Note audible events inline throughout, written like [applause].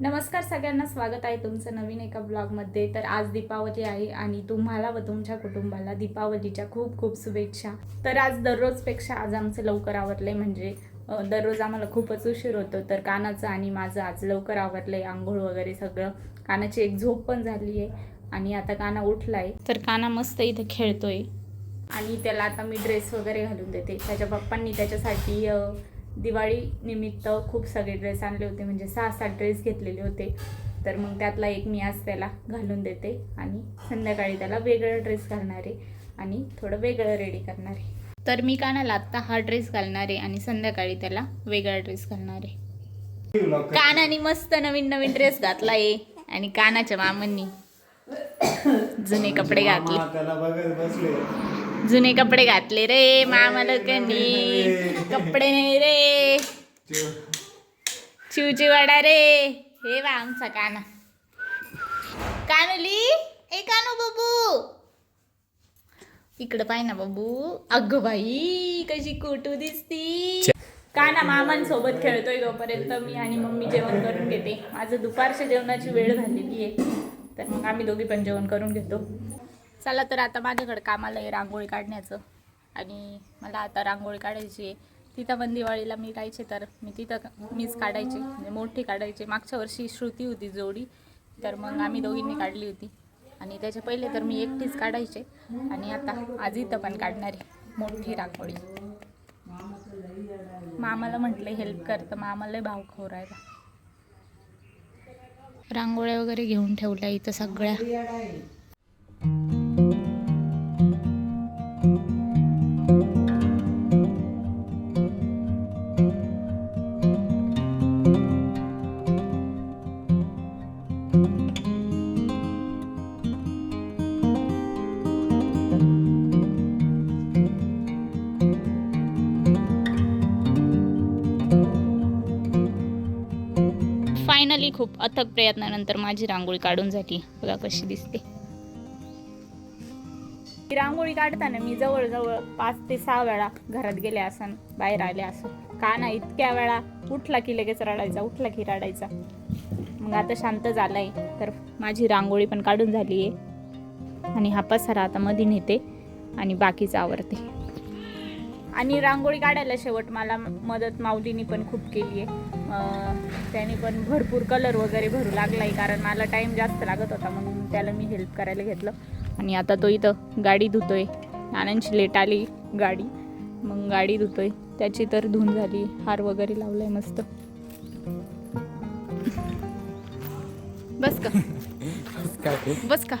नमस्कार सगळ्यांना स्वागत आहे तुमचं नवीन एका ब्लॉगमध्ये तर आज दीपावली आहे आणि तुम्हाला व तुमच्या कुटुंबाला दीपावलीच्या खूप खूप शुभेच्छा. तर आज दररोजपेक्षा आज आमचं लवकर आवरलंय म्हणजे दररोज आम्हाला खूपच उशीर होतो. तर कानाचं आणि माझं आज लवकर आवरलंय आंघोळ वगैरे सगळं. कानाची एक झोप पण झाली आहे आणि आता काना उठलाय. तर काना मस्त इथे खेळतोय. आणि त्याला आता मी ड्रेस वगैरे घालून देते. त्याच्या पप्पांनी त्याच्यासाठी दिवाळी निमित्त खूप सगळे ड्रेस आणले होते. म्हणजे सहा सात ड्रेस घेतलेले होते. तर मग त्यातला एक मी आज त्याला घालून देते आणि संध्याकाळी त्याला वेगळं ड्रेस घालणार आहे आणि थोडं वेगळं रेडी करणार आहे. तर मी कानाला आत्ता हा ड्रेस घालणार आहे आणि संध्याकाळी त्याला वेगळा ड्रेस घालणार आहे. कानाने मस्त नवीन नवीन ड्रेस घातला आहे आणि कानाच्या मामांनी जुने कपडे घातले. जुने कपडे घातले रे मामाला कनी कपडे नाही रे. चिवची वाडा रे. हे बा आमचा काना. कानली ए कानू बाबू. इकडं पाय ना बाबू. अगं बाई कशी कोटू दिसती? काना मामांसोबत खेळतोय तोपर्यंत मी आणि मम्मी जेवण करून घेते. माझं दुपारच्या जेवणाची वेळ झालेली आहे. तर मग आम्ही दोघी पण जेवण करून घेतो. चला तर आता माझ्याकडे कामाला आहे रांगोळी काढण्याचं. आणि मला आता रांगोळी काढायची आहे. तिथं पण दिवाळीला मी राहायचे तर मी तिथं मीच काढायचे. म्हणजे मोठी काढायचे. मागच्या वर्षी श्रुती होती जोडी तर मग आम्ही दोघींनी काढली होती. आणि त्याच्या पहिले तर मी एकटीच काढायचे. आणि आता आज इथं पण काढणार आहे मोठी रांगोळी. मामाला म्हटलं हेल्प करतं मामाला भाव खोरायला रांगोळ्या वगैरे घेऊन ठेवल्या इथं सगळ्या. फायनली खूप अथक प्रयत्नानंतर माझी रांगोळी काढून झाली. बघा कशी दिसते. रांगोळी काढताना मी जवळजवळ पाच ते सहा वेळा घरात गेले असन बाहेर आले असं का नाही इतक्या वेळा उठला की लगेच रडायचा उठला की रडायचा. मग आता शांत झालाय तर माझी रांगोळी पण काढून झाली आहे आणि हा पसारा आता मध्ये नेते आणि बाकीचं आवरते. आणि रांगोळी काढायला शेवट मला मदत माऊलीनी पण खूप केली आहे त्याने पण भरपूर कलर वगैरे भरू लागला आहे कारण मला टाईम जास्त लागत होता म्हणून त्याला मी हेल्प करायला घेतलं. आणि आता तो इथं गाडी धुतोय. नानांची लेट आली गाडी. मग गाडी धुतोय. त्याची तर धुवून झाली. हार वगैरे लावलाय मस्त. [laughs] बस का? बस का?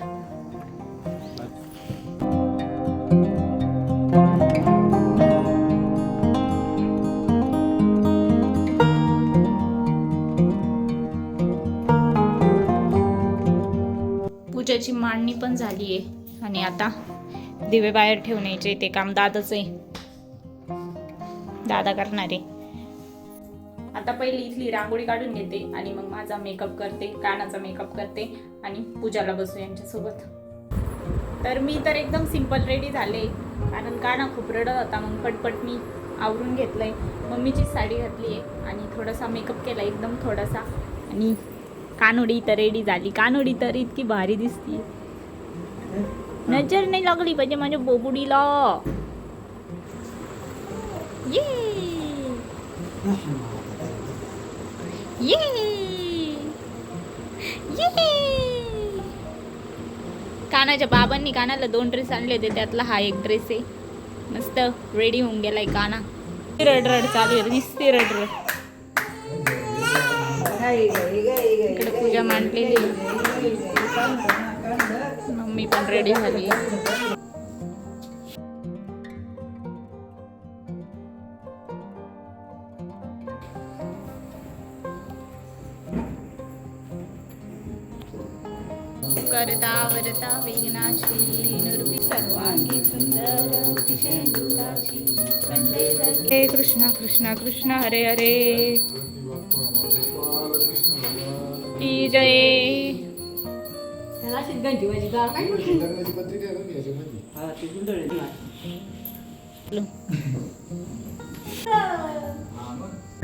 पूजाची मांडणी पण झाली आहे आणि आता दिवे बाहेर ठेवण्याचे ते काम दादाच आहे दादा करणार. आहे आता पहिली इथली रांगोळी काढून घेते आणि मग माझा मेकअप करते कानाचा मेकअप करते आणि पूजाला बसू यांच्यासोबत. तर मी तर एकदम सिंपल रेडी झाले कारण काना खूप रडत होता मग पटपट मी आवरून घेतलंय. मम्मीची साडी घातली आहे आणि थोडासा मेकअप केला एकदम थोडासा. आणि कानोडी तर रेडी झाली. कानोडी तर इतकी भारी दिसती. नजर नाही लागली पाहिजे माझ्या बोबुडीला. ये. ये. ये. कानाच्या बाबांनी कानाला दोन ड्रेस आणले होते त्यातला हा एक ड्रेस आहे. मस्त रेडी होऊन गेलाय काना. रड रड चालू आहे दिसते रड रड इकडे पूजा मांडलेली मम्मी पण रेडी झाली. करता वरता विघ्नाची नुर्वी सर्वांगी सुंदर हे कृष्णा कृष्णा कृष्ण हरे हरे.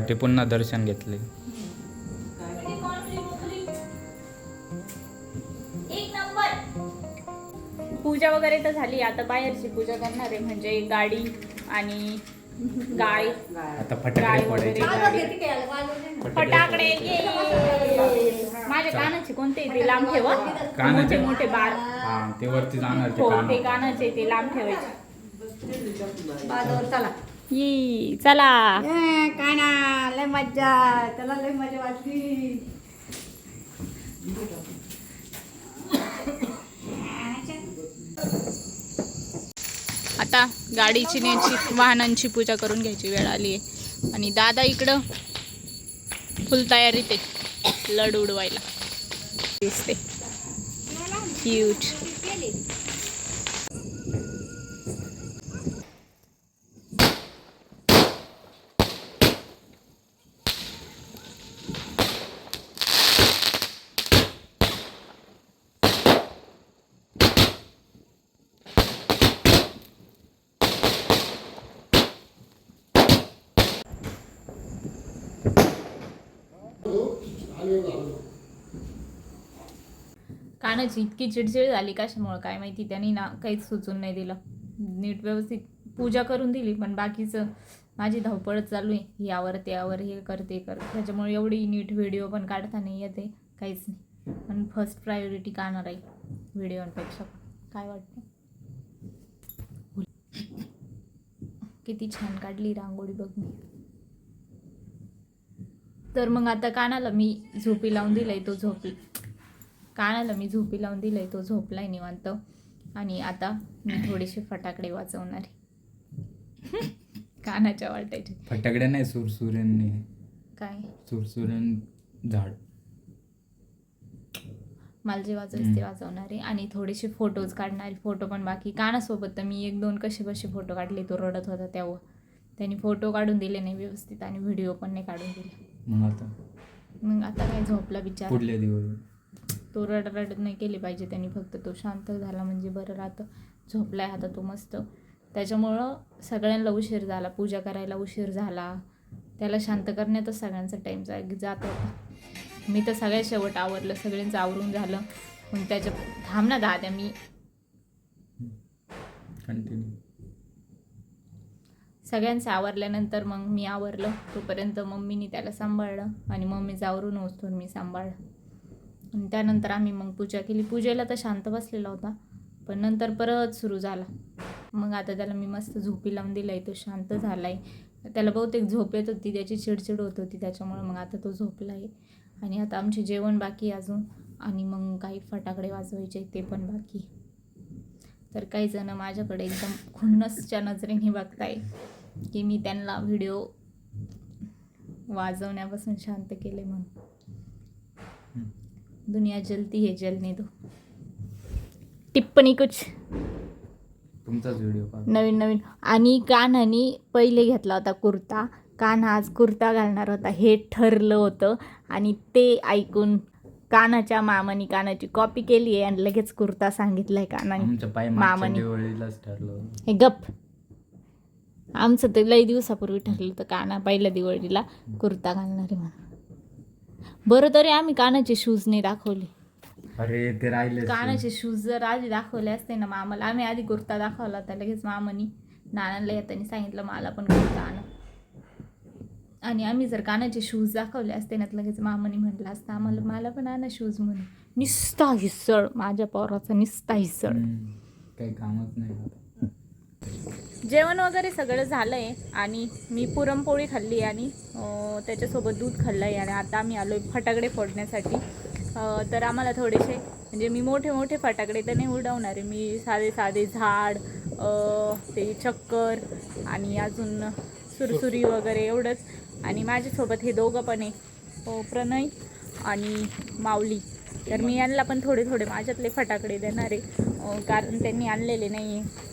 ते पुन्हा दर्शन घेतले. पूजा वगैरे तर झाली. आता बाहेरची पूजा करणार आहे. म्हणजे गाडी आणि गाय. फटाकडे फटाकडे माझ्या कानाचे कोणते ते लांब ठेवा. कानाचे? मोठे बार हा ते वरती जाणार ते हो कान. ते कानाचे ते लांब ठेवायचे. बाजावर चला. ये चला. ए, काय ना लय मज्जा. त्याला लय मजा वाटली. आता गाडीची न्यायची वाहनांची पूजा करून घ्यायची वेळ आली आहे. आणि दादा इकडं फुल तयारीत आहे. लड उडवायला. दिसते. क्यूट कानाची इतकी चिडचिड झाली कशामुळं काय माहिती त्यांनी ना काहीच सुचून नाही दिलं. नीट व्यवस्थित पूजा करून दिली पण बाकीचं माझी धावपळ चालू आहे. यावर त्यावर हे करते कर. त्याच्यामुळे एवढी नीट व्हिडिओ पण काढता नाही येते काहीच नाही. पण फर्स्ट प्रायोरिटी काढणार आहे व्हिडिओंपेक्षा? काय वाटतं? किती छान काढली रांगोळी बघ मी. तर मग आता कानाला मी झोपी लावून दिलंय तो झोपी. कानाला मी झोपी लावून दिलंय तो झोपलाय निवांत. आणि आता मी थोडेसे फटाकडे वाजवणार आहे. कानाच्या वाटायचे फटाकडे नाही सुरसुऱ्यांनी. काय? सुरसुऱ्यान झाड. मला जे वाजवायचे ते वाजवणार आहे. आणि थोडेसे फोटोज काढणार फोटो पण बाकी. कानासोबत तर मी एक दोन कसे कसे फोटो काढले तो रडत होता तेव्हा. त्यांनी फोटो काढून दिले नाही व्यवस्थित आणि व्हिडिओ पण नाही काढून दिले. मग आता? मग आता काय झोपला बिचारा? पुढल्या दिवस तो रड रडत नाही केली पाहिजे त्यांनी फक्त तो शांत झाला म्हणजे बरं राहतं. झोपलाय आता तो मस्त. त्याच्यामुळं सगळ्यांना उशीर झाला पूजा करायला उशीर झाला. त्याला शांत करण्यातच सगळ्यांचा टाईम जा जात होता. मी तर सगळ्यात शेवट आवरलं सगळ्यांचं आवरून झालं. मग त्याच्या थांब ना दाद्या मी. सगळ्यांचं आवरल्यानंतर मग मी आवरलं. तोपर्यंत मम्मीने त्याला सांभाळलं आणि मम्मीचं आवरून होतो मी सांभाळलं. आणि त्यानंतर आम्ही मग पूजा केली. पूजेला तर शांत बसलेला होता पण नंतर परत सुरू झाला. मग आता त्याला मी मस्त झोपी लावून दिलाय तो शांत झाला आहे त्याला बहुतेक झोप येत होती त्याची चिडचिड होत होती त्याच्यामुळे मग आता तो झोपला आहे आणि आता आमचे जेवण बाकी अजून. आणि मग काही फटाकडे वाजवायचे ते पण बाकी. तर काही जण माझ्याकडे एकदम खुन्नसच्या नजरेने बघताय की मी त्यांना व्हिडिओ वाजवण्यापासून शांत केले म्हणून. दुनिया जलती है जलने दो। टिप्पणी कुछ। तुमचाच व्हिडिओ पाहा नवीन नवीन। आणि कान्हाने पहिले घेतला होता कुर्ता. कान्हा आज कुर्ता घालणार होता. हे ठरलं होतं. आणि ते ऐकून कानाच्या मामाने कानाची कॉपी केली आहे आणि लगेच कुर्ता सांगितलाय कानाने पाय मामाने. दिवाळीलाच ठरलं हे गप. आमचं ते लई दिवसापूर्वी ठरलं होतं काना पहिल्या दिवाळीला कुर्ता घालणार आहे म्हणून. बरं तरी आम्ही कानाचे शूज नाही दाखवले. अरे ते राहिले कानाचे शूज जर आधी दाखवले असते ना मामाला आम्ही आधी कुर्ता दाखवला होता लगेच मामानी नानाला येताना सांगितलं मला पण कुर्ता आण. आणि आम्ही जर कानाचे शूज दाखवले असते ना तर लगेच मामानी म्हटलं असतं आम्हाला मला पण आणा शूज म्हणून. निस्ता हिस्सळ माझ्या पोराचा निस्ता हिस्सळ काही कामच नाही. जेवण वगैरे सगळं झालं आहे आणि मी पुरणपोळी खाल्ली आणि त्याच्यासोबत दूध खाल्लं आहे आणि आता आम्ही आलो आहे फटाकडे फोडण्यासाठी. तर आम्हाला थोडेसे म्हणजे मी मोठे मोठे फटाकडे तर नाही उडवणार आहे. मी साधे साधे झाड ते चक्कर आणि अजून सुरसुरी वगैरे एवढंच. आणि माझ्यासोबत हे दोघं पण आहे. प्रणय आणि माऊली. तर मी यांना पण थोडे थोडे माझ्यातले फटाकडे देणार आहे. कारण त्यांनी आणलेले नाही आहे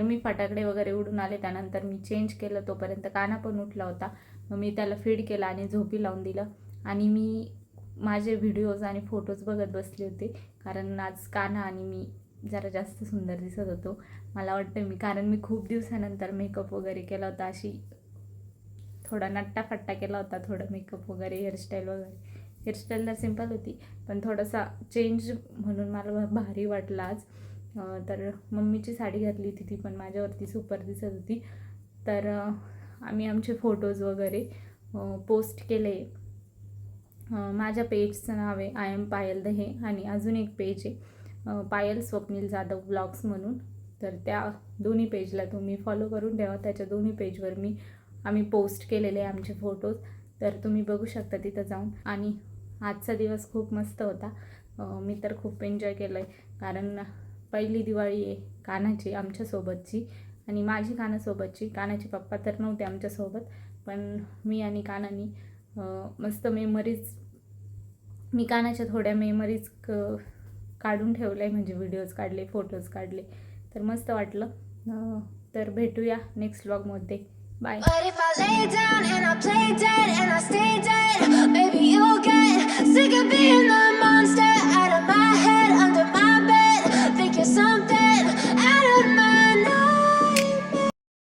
तर मी फटाकडे वगैरे उडून आले. त्यानंतर मी चेंज केलं तोपर्यंत काना पण उठला होता. मग मी त्याला फीड केला आणि झोपी लावून दिलं. आणि मी माझे व्हिडिओज आणि फोटोज बघत बसले होते. कारण आज काना आणि मी जरा जास्त सुंदर दिसत होतो. मला वाटतं मी कारण मी खूप दिवसानंतर मेकअप वगैरे केला होता. अशी थोडा नट्टाफट्टा केला होता थोडं मेकअप वगैरे हेअरस्टाईल वगैरे. हेअरस्टाईल तर सिंपल होती पण थोडासा चेंज म्हणून मला भारी वाटला आज. तर मम्मीची साडी घातली होती ती पण माझ्यावरती सुपर दिसत होती. तर आम्ही आमचे फोटोज वगैरे पोस्ट केले. माझ्या पेजचं नाव आहे आय एम पायल दहे आणि अजून एक पेज आहे पायल स्वप्नील जाधव ब्लॉग्स म्हणून. तर त्या दोन्ही पेजला तुम्ही फॉलो करून ठेवा. त्याच्या दोन्ही पेजवर मी आम्ही पोस्ट केलेले आहे आमचे फोटोज तर तुम्ही बघू शकता तिथं जाऊन. आणि आजचा दिवस खूप मस्त होता. मी तर खूप एन्जॉय केलं आहे कारण पहिली दिवाळी आहे कानाची आमच्यासोबतची आणि माझी कानासोबतची कानाचे पप्पा तर नव्हते आमच्यासोबत पण मी आणि कानानी मस्त मेमरीज मी कानाच्या थोड्या मेमरीज क काढून ठेवलं आहे म्हणजे व्हिडिओज काढले फोटोज काढले. तर मस्त वाटलं. तर भेटूया next व्लॉगमध्ये bye Baby, if get sick of being the